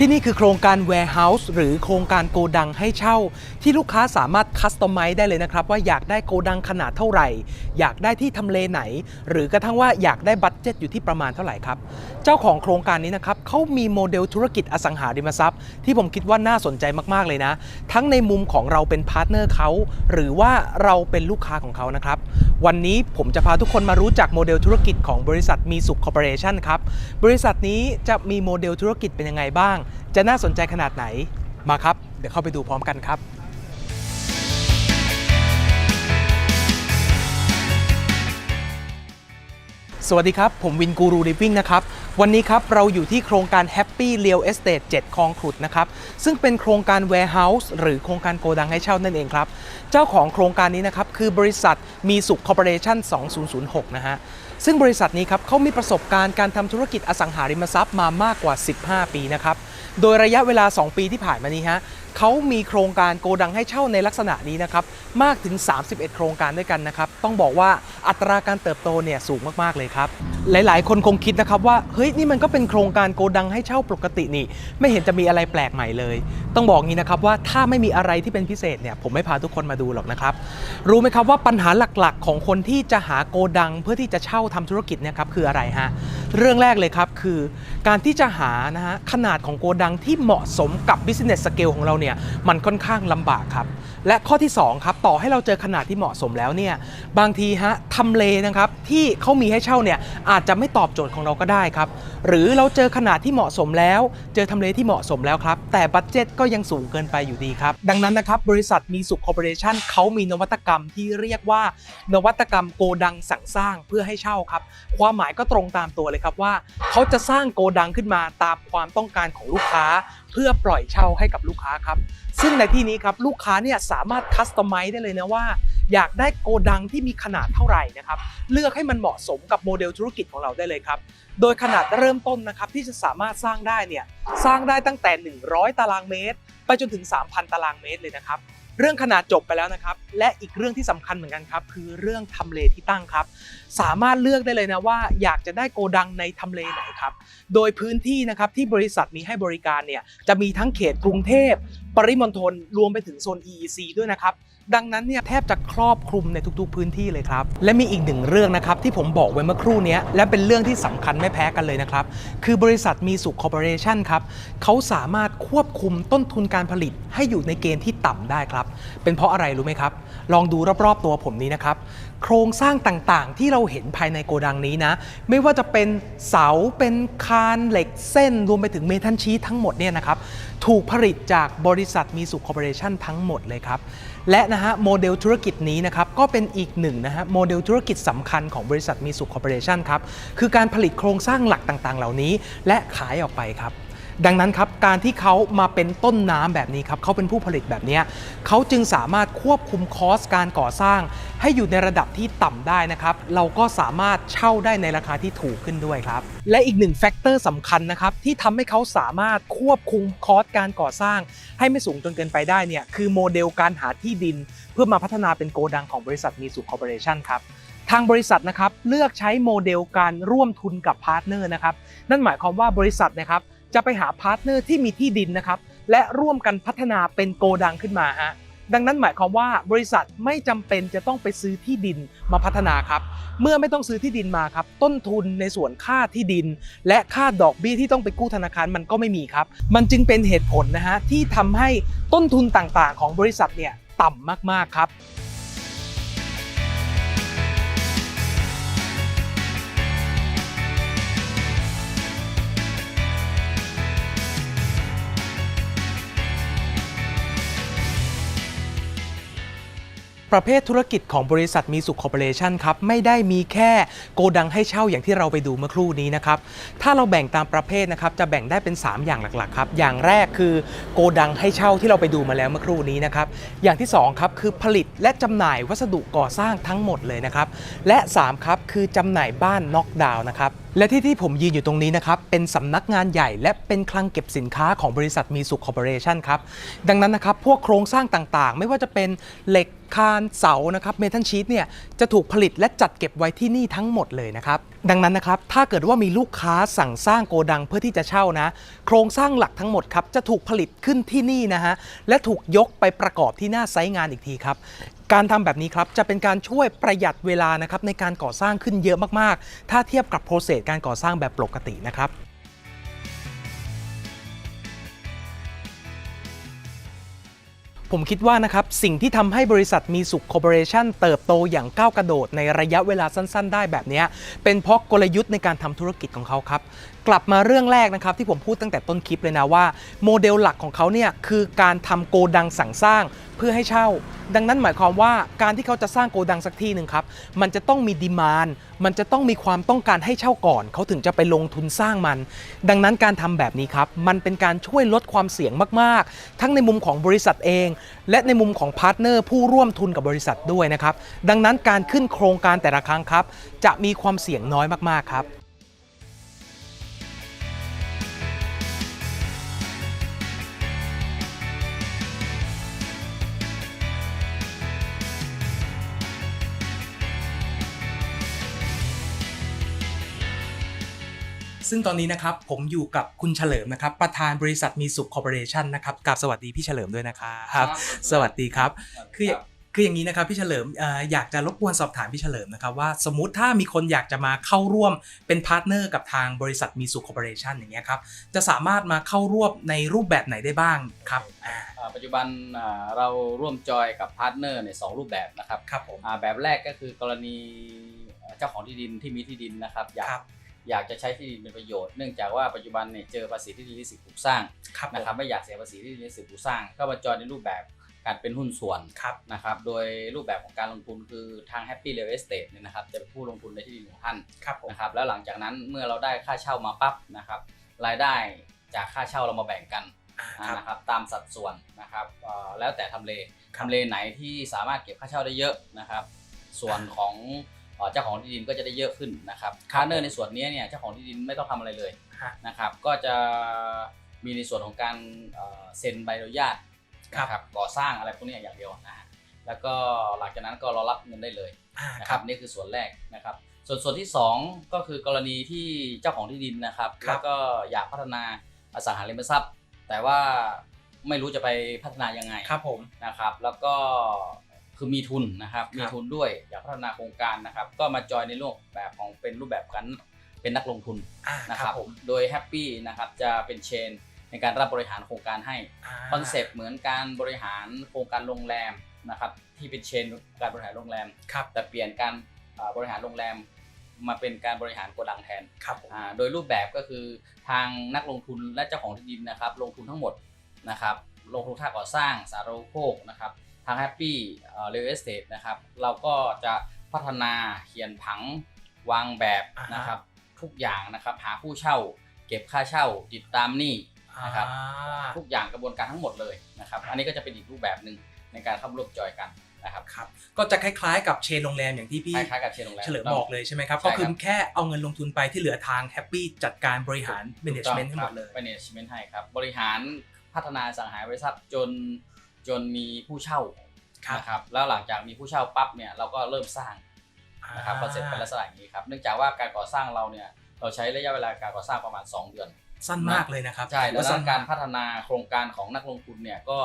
ที่นี่คือโครงการ warehouse หรือโครงการโกดังให้เช่า ที่ลูกค้าสามารถคัสตอมไมซ์ได้เลยนะครับ ว่าอยากได้โกดังขนาดเท่าไหร่ อยากได้ที่ทำเลไหน หรือกระทั่งว่าอยากได้บัตเจ็ตอยู่ที่ประมาณเท่าไหร่ครับ เจ้าของโครงการนี้นะครับเขามีโมเดลธุรกิจอสังหาริมทรัพย์ ที่ผมคิดว่าน่าสนใจมากๆเลยนะ ทั้งในมุมของเราเป็นพาร์ทเนอร์เขาหรือว่าเราเป็นลูกค้าของเขานะครับวันนี้ผมจะพาทุกคนมารู้จักโมเดลธุรกิจของบริษัทมีสุขคอร์ปอเรชั่นครับบริษัทนี้จะมีโมเดลธุรกิจเป็นยังไงบ้างจะน่าสนใจขนาดไหนมาครับ เดี๋ยวเข้าไปดูพร้อมกันครับสวัสดีครับ ผมวินกูรูริฟวิ่งนะครับ วันนี้ครับ เราอยู่ที่โครงการ Happy Real Estate 7คลองขุดนะครับ ซึ่งเป็นโครงการ Warehouse หรือโครงการโกดังให้เช่านั่นเองครับ เจ้าของโครงการนี้นะครับ คือบริษัทมีสุขคอร์ปอเรชั่น 2006 นะฮะ ซึ่งบริษัทนี้ครับเขามีประสบการณ์การทำธุรกิจอสังหาริมทรัพย์มามากกว่า 15 ปีนะครับ โดยระยะเวลา 2 ปีที่ผ่านมานี้ฮะ เขามีโครงการโกดังให้เช่าในลักษณะนี้นะครับมากถึง 31 โครงการด้วยกันนะครับต้องบอกว่าอัตราการเติบโตเนี่ยสูงมากๆเลยครับหลายๆ คนคงคิดนะครับว่าเฮ้ยนี่มันก็เป็นโครงการโกดังให้เช่าปกตินี่ ไม่เห็นจะมีอะไรแปลกใหม่เลย ต้องบอกงี้นะครับว่าถ้าไม่มีอะไรที่เป็นพิเศษเนี่ยผมไม่พาทุกคนมาดูหรอกนะครับรู้ไหมครับว่าปัญหาหลักๆ ของคนที่จะหาโกดัง เพื่อที่จะเช่าทำธุรกิจเนี่ยครับคืออะไรฮะเรื่องแรกเลยครับคือ การที่จะหานะฮะขนาดของโกดังที่เหมาะสมกับ business scale ของเราเนี่ยมันค่อนข้างลำบากครับ และข้อที่2ครับต่อให้เราเจอขนาดที่เหมาะสมแล้วเนี่ยบางทีฮะทำเลนะครับที่เขามีให้เช่าเนี่ยอาจจะไม่ตอบโจทย์ของเราก็ได้ครับหรือเราเจอขนาดที่เหมาะสมแล้ว เจอทำเลที่เหมาะสมแล้วครับแต่บัตเจ็ตก็ยังสูงเกินไปอยู่ดีครับดังนั้นนะครับบริษัทมีสุขคอร์ปอเรชั่นเขามีนวัตกรรมที่เรียกว่า นวัตกรรมโกดังสั่งสร้างเพื่อให้เช่าครับความหมายก็ตรงตามตัวเลยครับว่า เขาจะสร้างโกดังขึ้นมาตามความต้องการของลูกค้า เพื่อปล่อยเช่าให้กับลูกค้าครับซึ่งในที่นี้ครับลูกค้าเนี่ยสามารถคัสตอมไมซ์ได้เลยนะว่า อยากได้โกดังที่มีขนาดเท่าไหร่นะครับเลือกให้มันเหมาะสมกับโมเดลธุรกิจของเราได้เลยครับโดยขนาดเริ่มต้นนะครับที่จะสามารถสร้างได้เนี่ยสร้างได้ตั้งแต่ 100 ตารางเมตร ไปจนถึง 3,000 ตารางเมตรเลยนะครับ เรื่องขนาดจบไปแล้วนะครับ และอีกเรื่องที่สำคัญเหมือนกันครับ คือเรื่องทำเลที่ตั้งครับ สามารถเลือกได้เลยนะว่า อยากจะได้โกดังในทำเลไหนครับ โดยพื้นที่นะครับที่บริษัทมีให้บริการเนี่ยจะมีทั้งเขตกรุงเทพ ปริมณฑลรวมไปถึงโซน EEC ด้วยนะครับ ดังนั้นเนี่ยแทบจะครอบคลุมในทุกๆพื้นที่เลยครับ และมีอีกหนึ่งเรื่องนะครับที่ผมบอกไว้เมื่อครู่นี้และเป็นเรื่องที่สำคัญไม่แพ้กันเลยนะครับ คือบริษัทมีสุขคอร์ปอเรชั่นครับเขาสามารถควบคุมต้นทุนการผลิตให้อยู่ในเกณฑ์ที่ต่ำได้ครับ เป็นเพราะอะไรรู้ไหมครับ ลองดูรอบๆตัวผมนี้นะครับโครงสร้างต่างๆ ที่เราเห็นภายในโกดังนี้นะ ไม่ว่าจะเป็นเสาเป็นคานเหล็กเส้น รวมไปถึงเมทัลชีททั้งหมดเนี่ยนะครับ ถูกผลิตจากบริษัทมีสุขคอร์ปอเรชั่นทั้งหมดเลยครับ และนะฮะโมเดลธุรกิจนี้นะครับก็เป็นอีกหนึ่งนะฮะโมเดลธุรกิจสำคัญของบริษัทมีสุขคอร์ปอเรชั่นครับคือการผลิตโครงสร้างหลักต่างๆ เหล่านี้ และขายออกไปครับ ดังนั้นครับการที่เขามาเป็นต้นน้ำแบบนี้ครับเขาเป็นผู้ผลิตแบบนี้เขาจึงสามารถควบคุมคอสการก่อสร้าง ให้อยู่ในระดับที่ต่ำได้นะครับ เราก็สามารถเช่าได้ในราคาที่ถูกขึ้นด้วยครับ และอีกหนึ่งแฟกเตอร์สำคัญนะครับที่ทำให้เขาสามารถควบคุมคอสการก่อสร้าง ให้ไม่สูงจนเกินไปได้เนี่ยคือโมเดลการหาที่ดิน เพื่อมาพัฒนาเป็นโกดังของบริษัทมีสุขคอร์ปอเรชั่นครับทางบริษัทนะครับเลือกใช้โมเดลการร่วมทุนกับพาร์ทเนอร์นะครับนั่นหมายความว่าบริษัทนะครับ จะไปหาพาร์ทเนอร์ที่มีที่ดินนะครับ และร่วมกันพัฒนาเป็นโกดังขึ้นมาฮะดังนั้นหมายความว่าบริษัทไม่จำเป็นจะต้องไปซื้อที่ดินมาพัฒนาครับ เมื่อไม่ต้องซื้อที่ดินมาครับ ต้นทุนในส่วนค่าที่ดิน และค่าดอกเบี้ยที่ต้องไปกู้ธนาคารมันก็ไม่มีครับ มันจึงเป็นเหตุผลนะฮะที่ทำให้ต้นทุนต่างๆ ของบริษัทเนี่ยต่ำมากๆครับ ประเภทธุรกิจของบริษัทมีสุขคอร์ปอเรชั่นครับไม่ได้มีแค่โกดังให้เช่าอย่างที่เราไปดูเมื่อครู่นี้นะครับถ้าเราแบ่งตามประเภทนะครับจะแบ่งได้เป็น 3 อย่างหลักๆครับอย่างแรกคือโกดังให้เช่าที่เราไปดูมาแล้วเมื่อครู่นี้นะครับอย่างที่2ครับคือผลิตและจำหน่ายวัสดุก่อสร้างทั้งหมดเลยนะครับและ3ครับคือจำหน่ายบ้านน็อกดาวน์นะครับและที่ที่ผมยืนอยู่ตรงนี้นะครับเป็นสำนักงานใหญ่และเป็นคลังเก็บสินค้าของบริษัทมีสุขคอร์ปอเรชั่นครับดังนั้นนะครับพวกโครงสร้างต่างๆ ไม่ว่าจะเป็นเหล็ก คานเสานะครับเมทัลชีตเนี่ยจะถูกผลิตและจัดเก็บไว้ที่นี่ทั้งหมดเลยนะครับดังนั้นนะครับถ้าเกิดว่ามีลูกค้าสั่งสร้างโกดังเพื่อที่จะเช่านะ โครงสร้างหลักทั้งหมดครับจะถูกผลิตขึ้นที่นี่นะฮะและถูกยกไปประกอบที่หน้าไซต์งานอีกทีครับการทำแบบนี้ครับจะเป็นการช่วยประหยัดเวลานะครับในการก่อสร้างขึ้นเยอะมากๆ ถ้าเทียบกับโปรเซสการก่อสร้างแบบปกตินะครับ ผมคิดว่านะครับ สิ่งที่ทำให้บริษัทมีสุขคอร์ปอเรชั่นเติบโตอย่างก้าวกระโดดในระยะเวลาสั้น ๆ ได้แบบนี้เป็นเพราะกลยุทธ์ในการทำธุรกิจของเขาครับ กลับมาเรื่องแรกนะครับที่ผมพูดตั้งแต่ต้นคลิปเลยนะว่า โมเดลหลักของเขาเนี่ยคือการทำโกดังสั่งสร้างเพื่อให้เช่า ดังนั้นหมายความว่าการที่เขาจะสร้างโกดังสักที่หนึ่งครับมันจะต้องมีดีมานมันจะต้องมีความต้องการให้เช่าก่อน เขาถึงจะไปลงทุนสร้างมัน ดังนั้นการทำแบบนี้ครับมันเป็นการช่วยลดความเสี่ยงมากๆ ทั้งในมุมของบริษัทเอง และในมุมของพาร์ทเนอร์ผู้ร่วมทุนกับบริษัทด้วยนะครับดังนั้นการขึ้นโครงการแต่ละครั้งครับจะมีความเสี่ยงน้อยมากๆครับ ซึ่งตอนนี้นะครับผมอยู่กับคุณเฉลิมนะครับ ประธานบริษัทมีสุขคอร์ปอเรชันนะครับกับสวัสดีพี่เฉลิมด้วยนะครับสวัสดีครับ คือคืออย่างนี้นะครับพี่เฉลิมเอ่ออยากจะรบกวนสอบถามพี่เฉลิมนะครับว่าสมมุติถ้ามีคนอยากจะมาเข้าร่วมเป็นพาร์ทเนอร์กับทางบริษัทมีสุขคอร์ปอเรชันอย่างเงี้ยครับจะสามารถมาเข้าร่วมในรูปแบบไหนได้บ้างครับอ่าอ่าปัจจุบันอ่าเราร่วมจอยกับพาร์ทเนอร์ในสองรูปแบบนะครับครับผมอ่าแบบแรกก็คือกรณีเจ้าของที่ดินที่มีที่ดินนะครับอยากครับ อยากจะใช้ที่ดินเป็นประโยชน์เนื่องจากว่าปัจจุบันเนี่ยเจอภาษีที่ดินลิขสิทธิ์ปลูกสร้างครับผมนะครับไม่อยากเสียภาษีที่ดินลิขสิทธิ์ปลูกสร้าง ก็มาจอยในรูปแบบการเป็นหุ้นส่วนครับนะครับโดยรูปแบบของการลงทุนคือทาง Happy Real Estate เนี่ยนะครับจะเป็นผู้ลงทุนในที่ดินของท่านครับผมนะครับแล้วหลังจากนั้นเมื่อเราได้ค่าเช่ามาปั๊บนะครับรายได้จากค่าเช่าเรามาแบ่งกันอ่าอ่าครับนะครับตามสัดส่วนนะครับเอ่อแล้วแต่ทำเลครับทำเลไหนที่สามารถเก็บค่าเช่าได้เยอะนะครับ ส่วนของ เอ่อเจ้าของที่ดินก็จะได้เยอะขึ้นนะครับครัพาบร์เนอร์ในส่วนนี้เนี่ยเจ้าของที่ดินไม่ต้องทำอะไรเลยฮะนะครับก็จะมีในส่วนของการเอ่อเซ็นใบอนุญาตครับนะครับก่อสร้างอะไรพวกนี้อย่างเดียวนะฮะแล้วก็หลังจากนั้นก็รอรับเงินได้เลยอ่านะคครัรับบนี่คือส่วนแรกนะครับ ส่วนส่วนที่ 2 ก็คือกรณีที่เจ้าของที่ดินนะครับครับแล้วก็อยากพัฒนาอสังหาริมทรัพย์ แต่ว่าไม่รู้จะไปพัฒนายังไงครับผมนะครับ แล้วก็ คือมีทุนนะครับครับ มีทุนด้วยอยากพัฒนาโครงการนะครับ ก็มาจอยในรูปแบบของเป็นรูปแบบกันเป็นนักลงทุนอ่านะคครัรับบผมโดยแฮปปี้นะครับจะเป็นเชนในการรับบริหารโครงการให้าคอนเซปต์เหมือนการบริหารโครงการโรงแรมนะครับที่เป็นเชนการบริหารโรงแรมครับแต่เปลี่ยนการอ่าบริหารโรงแรมมาเป็นการบริหารโกดังแทนครับผมอ่าโดยรูปแบบก็คือทางนักลงทุนและเจ้าของที่ดินนะครับ ลงทุนทั้งหมดนะครับ ลงทุนค่าก่อสร้างสาธารณูปโภคนะครับทางแฮปปี้เรียลเอสเตทนะครับ เราก็จะพัฒนาเขียนผังวางแบบอ่าฮะนะครับ ทุกอย่างนะครับ หาผู้เช่า เก็บค่าเช่า ติดตามหนี้นะครับอ่าทุกอย่างกระบวนการทั้งหมดเลยนะครับ อันนี้ก็จะเป็นอีกรูปแบบหนึ่งในการเข้าร่วมจอยกันนะครับครับก็จะคล้ายๆกับเชนโรงแรมอย่างที่พี่คล้ายๆกับเชนโรงแรมเฉลิมบอกเลยใช่ไหมครับใช่ก็ครับคือแค่เอาเงินลงทุนไปที่เหลือทางแฮปปี้จัดการบริหาร management ให้หมดเลยแมネจเมนต์ให้ครับบริหารพัฒนาอสังหาริมทรัพย์จนจนมีผู้เช่า ครับนะครับแล้วหลังจากมีผู้เช่าปั๊บเนี่ยเราก็เริ่มสร้างนะครับคอนเซ็ปต์เป็นลักษณะอย่างนี้ครับเนื่องจากว่าการก่อสร้างเราเนี่ยเราใช้ระยะเวลาการก่อสร้างประมาณ 2 เดือน สั้นมากเลยนะครับใช่ถือแล้วว่าสั้นการมากพัฒนาโครงการของนักลงทุนเนี่ยก็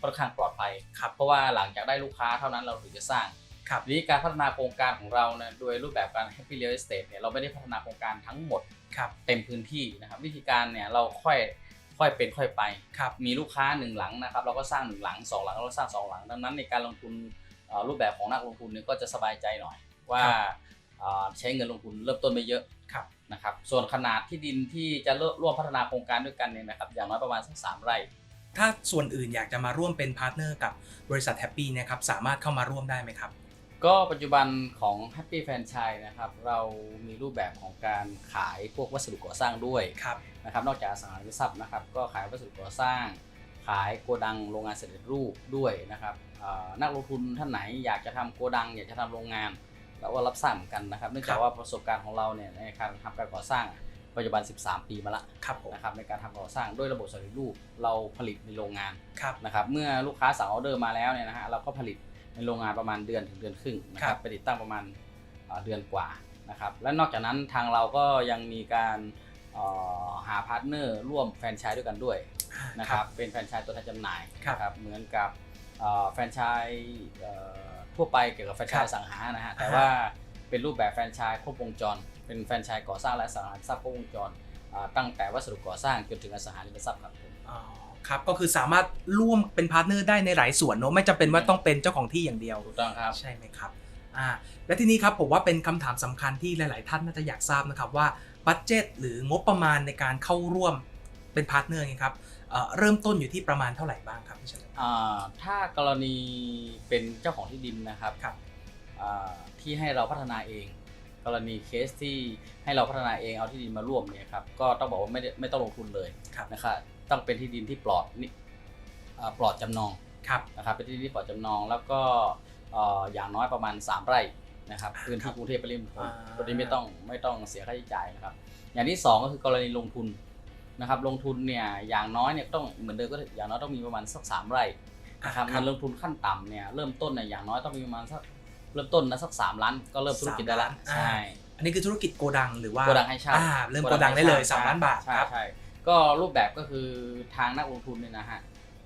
ค่อนข้างปลอดภัยครับเพราะว่าหลังจากได้ลูกค้าเท่านั้นเราถึงจะสร้างครับทีนี้การพัฒนาโครงการของเราเนี่ยโดยรูปแบบการ Happy Real Estate เนี่ยเราไม่ได้พัฒนาโครงการทั้งหมดครับเต็มพื้นที่นะครับวิธีการเนี่ยเราค่อย ค่อยเป็นค่อยไป ครับมีลูกค้าหนึ่งหลังนะครับเราก็สร้างหนึ่งหลังสองหลังเราก็สร้างสองหลัง ดังนั้นในการลงทุนเอ่อรูปแบบของนักลงทุนเนี่ยก็จะสบายใจหน่อย ว่าเอ่อใช้เงินลงทุนเริ่มต้นไม่เยอะครับนะครับส่วนขนาดที่ดินที่จะเริ่มร่วมพัฒนาโครงการด้วยกันเนี่ยนะครับอย่างน้อยประมาณสักสามไร่ ถ้าส่วนอื่นอยากจะมาร่วมเป็นพาร์ทเนอร์กับบริษัทแฮปปี้เนี่ยครับสามารถเข้ามาร่วมได้ไหมครับ ก็ปัจจุบันของ Happy Franchise นะครับ เรามีรูปแบบของการขายพวกวัสดุก่อสร้างด้วยครับนะครับ นอกจากอสังหาริมทรัพย์นะครับ ก็ขายวัสดุก่อสร้าง ขายโกดังโรงงานสำเร็จรูปด้วยนะครับเอ่อนักลงทุนท่านไหนอยากจะทำโกดัง อยากจะทำโรงงานเราก็รับสร้างเหมือนกันนะครับเนื่องจากว่าประสบการณ์ของเราเนี่ยในการทำการก่อสร้างปัจจุบัน 13 ปีมาละครับผมนะครับในการทำก่อสร้างด้วยระบบสำเร็จรูปเราผลิตในโรงงานครับนะครับเมื่อลูกค้าสั่งออเดอร์มาแล้วเนี่ยนะฮะเราก็ผลิต ในโรงงานประมาณเดือนถึงเดือนครึ่งนะคครัรับบไปติดตั้งประมาณเอ่อเดือนกว่านะครับและนอกจากนั้นทางเราก็ยังมีการเอ่อหาพาร์ทเนอร์ร่วมแฟรนไชส์ด้วยกันด้วยนะครับเป็นแฟรนไชส์ตัวแทนจำหน่ายครับนะครับเหมือนกับเอ่อแฟรนไชส์เอ่อทั่วไปเกี่ยวกับแฟรนไชครับส์อสังหานะฮะแต่อ่าฮะว่าเป็นรูปแบบแฟรนไชส์ครบวงจร เป็นแฟรนไชส์ก่อสร้างและอสังหาริมทรัพย์ครบวงจรอ่าตั้งแต่วัสดุก่อสร้างจนถึงอสังหาริมทรัพย์ครับผมอ๋อ ครับก็คือสามารถร่วมเป็นพาร์ทเนอร์ได้ในหลายส่วนเนอะไม่จำเป็นว่าต้องเป็นเจ้าของที่อย่างเดียว ถูกต้องครับ ใช่ไหมครับอ่าและทีนี้ครับผมว่าเป็นคำถามสำคัญที่หลาย ๆ ท่านน่าจะอยากทราบนะครับว่าบัตเจตหรืองบประมาณในการเข้าร่วมเป็นพาร์ทเนอร์ไงครับเอ่อเริ่มต้นอยู่ที่ประมาณเท่าไหร่บ้างครับพี่เฉลิม อ่าถ้ากรณีเป็นเจ้าของที่ดินนะครับครับ อ่าที่ให้เราพัฒนาเอง กรณีเคสที่ให้เราพัฒนาเองเอาที่ดินมาร่วมเนี่ยครับก็ต้องบอกว่าไม่ได้ไม่ต้องลงทุนเลยครับ นะครับ ต้องเป็นที่ดินที่ปลอดนิอ่าปลอดจำนองครับนะครับเป็นที่ดินที่ปลอดจำนองแล้วก็เอ่ออย่างน้อยประมาณ 3 ไร่นะครับพื้นครัที่บกรุงเทพปริมณฑลอ่าตัวนี้ไม่ต้องไม่ต้องเสียค่าใช้จ่ายนะครับ อย่างที่สองก็คือกรณีลงทุนนะครับ ลงทุนเนี่ยอย่างน้อยเนี่ยต้องเหมือนเดิมก็อย่างน้อยต้องมีประมาณสักสามไร่นะครับคเงิรับนลงทุนขั้นต่ำเนี่ยเริ่มต้นเนี่ยอย่างน้อยต้องมีประมาณสักเริ่มต้นนะสักสามล้านก็เริ่มธุรกิจได้ละสามล้านใช่อันนี้คือธุรกิจโกดังหรือว่าโกดังให้เช่าอ่าเริ่มโกดังได้เลย3ล้านบาทใช่ครับใช่ ก็รูปแบบก็คือทางนักลงทุนเนี่ยนะฮะ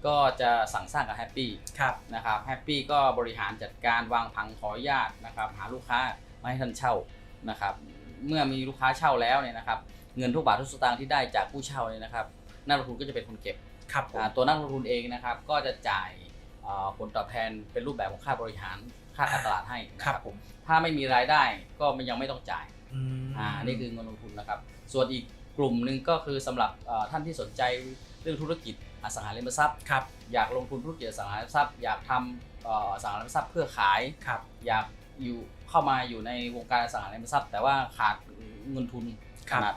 ก็จะสั่งสร้างกับแฮปปี้ครับนะครับแฮปปี้ก็บริหารจัดการวางผังขออนุญาตนะครับหาลูกค้ามาให้ท่านเช่านะครับเมื่อมีลูกค้าเช่าแล้วเนี่ยนะครับเงินทุกบาททุกสตางค์ที่ได้จากผู้เช่าเนี่ยนะครับนักลงทุนก็จะเป็นคนเก็บครับผมอ่าตัวนักลงทุนเองนะครับก็จะจ่ายเอ่อผลตอบแทนเป็นรูปแบบของค่าบริหารค่าการตลาดให้นะคครัรับบผมถ้าไม่มีรายได้ก็มันยังไม่ต้องจ่ายอืมอ่านี่คือเงินลงทุนนะครับ ส่วนอีก กลุ่มหนึ่งก็คือสำหรับเอ่อท่านที่สนใจเรื่องธุรกิจอสังหาริมทรัพย์ครับอยากลงทุนธุรกิจอสังหาริมทรัพย์ อยากทำเอ่ออสังหาริมทรัพย์เพื่อขายครับอยากอยู่เข้ามาอยู่ในวงการอสังหาริมทรัพย์ แต่ว่าขาดเงินทุนคขรับนาด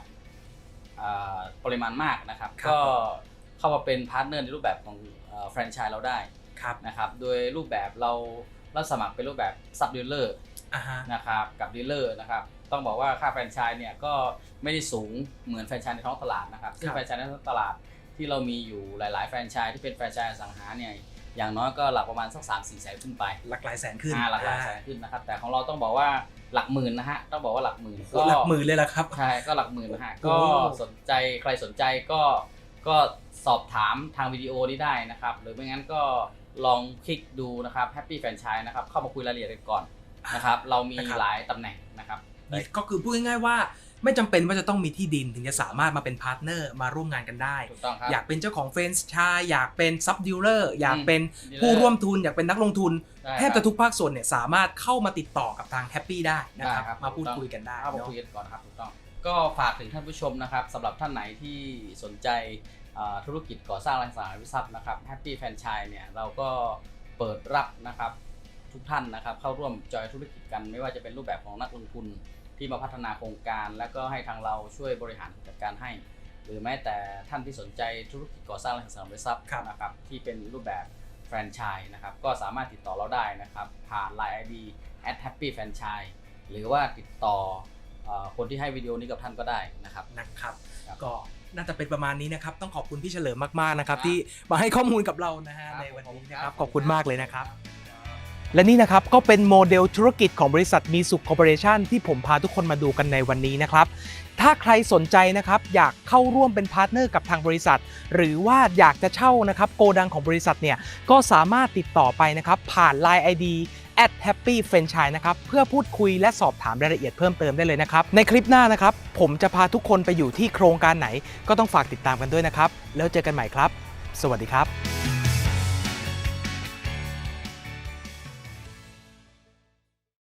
อ่าปริมาณมากนะครับครับ ก็เข้ามาเป็นพาร์ทเนอร์ในรูปแบบของแฟรนไชส์เราได้ครับนะครับโดยรูปแบบเราเราสมัครเป็นรูปแบบซับดีลเลอร์อ่าฮะนะครับกับดีลเลอร์นะครับ ต้องบอกว่าค่าแฟรนไชส์เนี่ยก็ไม่ได้สูงเหมือนแฟรนไชส์ในท้องตลาดนะครับซึ่งแฟรนไชส์ในท้องตลาดที่เรามีอยู่หลาย ๆ แฟรนไชส์ที่เป็นแฟรนไชส์อสังหาเนี่ยอย่างน้อยก็หลักประมาณสักสามสี่แสนขึ้นไป หลักหลายแสนขึ้นอ่าหลักหลายแสนขึ้นนะครับแต่ของเราต้องบอกว่าหลักหมื่นนะฮะต้องบอกว่าหลักหมื่นโอ้หลักหมื่นเลยละครับใช่ก็หลักหมื่นนะฮะโอ้ก็สนใจใครสนใจก็ก็สอบถามทางวิดีโอนี้ได้นะครับ หรือไม่งั้นก็ลองคลิกดูนะครับแฮปปี้แฟรนไชส์นะครับเข้ามาคุยรายละเอียดกันก่อนนะครับเรามีนะครับหลายตำแหน่งนะครับนี่ ก็คือพูดง่ายๆว่าไม่จำเป็นว่าจะต้องมีที่ดินถึงจะสามารถมาเป็นพาร์ทเนอร์มาร่วมงานกันได้ถูกต้องครับอยากเป็นเจ้าของเฟรนช์ชายอยากเป็นซับดิลเลอร์อยากเป็นอืมผู้ร่วมทุน อยากเป็นนักลงทุนได้แทบจะทุกภาคส่วนเนี่ยสามารถเข้ามาติดต่อกับทางแฮปปี้ได้นะครับได้ครับมาพูดคุยกันได้เข้ามาเนอะคุยกันก่อนนะครับถูกต้อง ก็ฝากถึงท่านผู้ชมนะครับสำหรับท่านไหนที่สนใจอ่าธุรกิจก่อสร้างอสังหาริมทรัพย์นะครับแฮปปี้แฟรนไชส์เนี่ยเราก็เปิดรับนะครับทุกท่านนะครับเข้าร่วมจอยธุรกิจกันไม่ว่าจะเป็นรูปแบบของนักลงทุน ที่มาพัฒนาโครงการ แล้วก็ให้ทางเราช่วยบริหารจัดการให้ หรือแม้แต่ท่านที่สนใจธุรกิจก่อสร้างและอสังหาริมทรัพย์ครับนะครับที่เป็นรูปแบบแฟรนไชส์นะครับก็สามารถติดต่อเราได้นะครับผ่าน Line ID at happy franchise หรือว่าติดต่อเอ่อคนที่ให้วิดีโอนี้กับท่านก็ได้นะครับนะครับครับก็น่าจะเป็นประมาณนี้นะครับ ต้องขอบคุณพี่เฉลิมมากๆนะครับครับที่มาให้ข้อมูลกับเรานะฮะครับในวันนี้ผมนะครับขอบคุณมากเลยนะครับครับ และนี่นะครับก็เป็นโมเดลธุรกิจของบริษัทมีสุขคอร์ปอเรชันที่ผมพาทุกคนมาดูกันในวันนี้นะครับ ถ้าใครสนใจนะครับอยากเข้าร่วมเป็นพาร์ทเนอร์กับทางบริษัท หรือว่าอยากจะเช่านะครับโกดังของบริษัทเนี่ยก็สามารถติดต่อไปนะครับผ่าน Line ID at happy franchise นะครับเพื่อพูดคุยและสอบถามรายละเอียดเพิ่มเติมได้เลยนะครับ ในคลิปหน้านะครับ ผมจะพาทุกคนไปอยู่ที่โครงการไหน ก็ต้องฝากติดตามกันด้วยนะครับ แล้วเจอกันใหม่ครับ สวัสดีครับ